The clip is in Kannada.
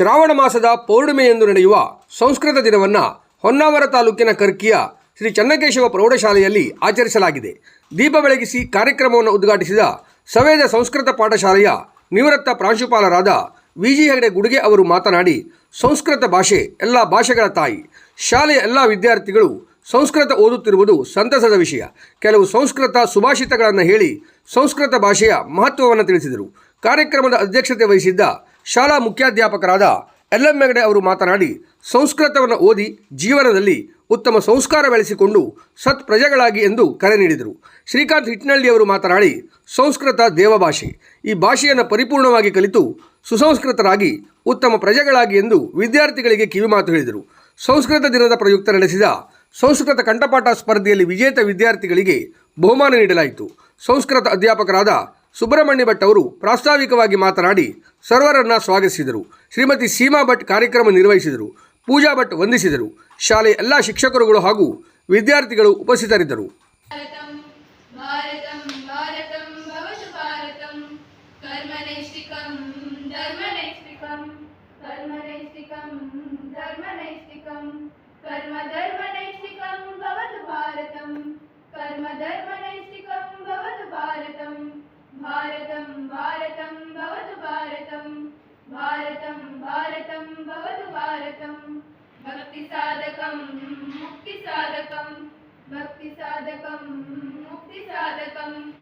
ಶ್ರಾವಣ ಮಾಸದ ಪೌರ್ಣಿಮೆಯಂದು ನಡೆಯುವ ಸಂಸ್ಕೃತ ದಿನವನ್ನು ಹೊನ್ನಾವರ ತಾಲೂಕಿನ ಕರ್ಕಿಯ ಶ್ರೀ ಚನ್ನಕೇಶವ ಪ್ರೌಢಶಾಲೆಯಲ್ಲಿ ಆಚರಿಸಲಾಗಿದೆ. ದೀಪ ಬೆಳಗಿಸಿ ಕಾರ್ಯಕ್ರಮವನ್ನು ಉದ್ಘಾಟಿಸಿದ ಸವೇದ ಸಂಸ್ಕೃತ ಪಾಠಶಾಲೆಯ ನಿವೃತ್ತ ಪ್ರಾಂಶುಪಾಲರಾದ ವಿ ಜಿ ಹೆಗಡೆ ಗುಡುಗೆ ಅವರು ಮಾತನಾಡಿ, ಸಂಸ್ಕೃತ ಭಾಷೆ ಎಲ್ಲ ಭಾಷೆಗಳ ತಾಯಿ. ಶಾಲೆಯ ಎಲ್ಲ ವಿದ್ಯಾರ್ಥಿಗಳು ಸಂಸ್ಕೃತ ಓದುತ್ತಿರುವುದು ಸಂತಸದ ವಿಷಯ. ಕೆಲವು ಸಂಸ್ಕೃತ ಸುಭಾಷಿತಗಳನ್ನು ಹೇಳಿ ಸಂಸ್ಕೃತ ಭಾಷೆಯ ಮಹತ್ವವನ್ನು ತಿಳಿಸಿದರು. ಕಾರ್ಯಕ್ರಮದ ಅಧ್ಯಕ್ಷತೆ ವಹಿಸಿದ್ದ ಶಾಲಾ ಮುಖ್ಯಾಧ್ಯಾಪಕರಾದ ಎಲ್ ಎಂ ಹೆಗಡೆ ಅವರು ಮಾತನಾಡಿ, ಸಂಸ್ಕೃತವನ್ನು ಓದಿ ಜೀವನದಲ್ಲಿ ಉತ್ತಮ ಸಂಸ್ಕಾರ ಬೆಳೆಸಿಕೊಂಡು ಸತ್ ಪ್ರಜೆಗಳಾಗಿ ಎಂದು ಕರೆ ನೀಡಿದರು. ಶ್ರೀಕಾಂತ್ ಹಿಟ್ನಳ್ಳಿ ಅವರು ಮಾತನಾಡಿ, ಸಂಸ್ಕೃತ ದೇವಭಾಷೆ. ಈ ಭಾಷೆಯನ್ನು ಪರಿಪೂರ್ಣವಾಗಿ ಕಲಿತು ಸುಸಂಸ್ಕೃತರಾಗಿ, ಉತ್ತಮ ಪ್ರಜೆಗಳಾಗಿ ಎಂದು ವಿದ್ಯಾರ್ಥಿಗಳಿಗೆ ಕಿವಿಮಾತು ಹೇಳಿದರು. ಸಂಸ್ಕೃತ ದಿನದ ಪ್ರಯುಕ್ತ ನಡೆಸಿದ ಸಂಸ್ಕೃತ ಕಂಠಪಾಠ ಸ್ಪರ್ಧೆಯಲ್ಲಿ ವಿಜೇತ ವಿದ್ಯಾರ್ಥಿಗಳಿಗೆ ಬಹುಮಾನ ನೀಡಲಾಯಿತು. ಸಂಸ್ಕೃತ ಅಧ್ಯಾಪಕರಾದ ಸುಬ್ರಹ್ಮಣ್ಯ ಭಟ್ ಅವರು ಪ್ರಾಸ್ತಾವಿಕವಾಗಿ ಮಾತನಾಡಿ ಸರ್ವರನ್ನ ಸ್ವಾಗತಿಸಿದರು ಶ್ರೀಮತಿ ಸೀಮಾ ಭಟ್ ಕಾರ್ಯಕ್ರಮ ನಿರ್ವಹಿಸಿದರು ಪೂಜಾ ಭಟ್ ವಂದಿಸಿದರು ಶಾಲೆಯ ಎಲ್ಲ ಶಿಕ್ಷಕರುಗಳು ಹಾಗೂ ವಿದ್ಯಾರ್ಥಿಗಳು ಉಪಸ್ಥಿತರಿದ್ದರು भारतं भारतं भारतं भवतु भारतं कर्मनैष्टिकं धर्मनैष्टिकं कर्मनैष्टिकं धर्मनैष्टिकं कर्मधर्मनैष्टिकं भक्तिसाधकं मुक्तिसाधकं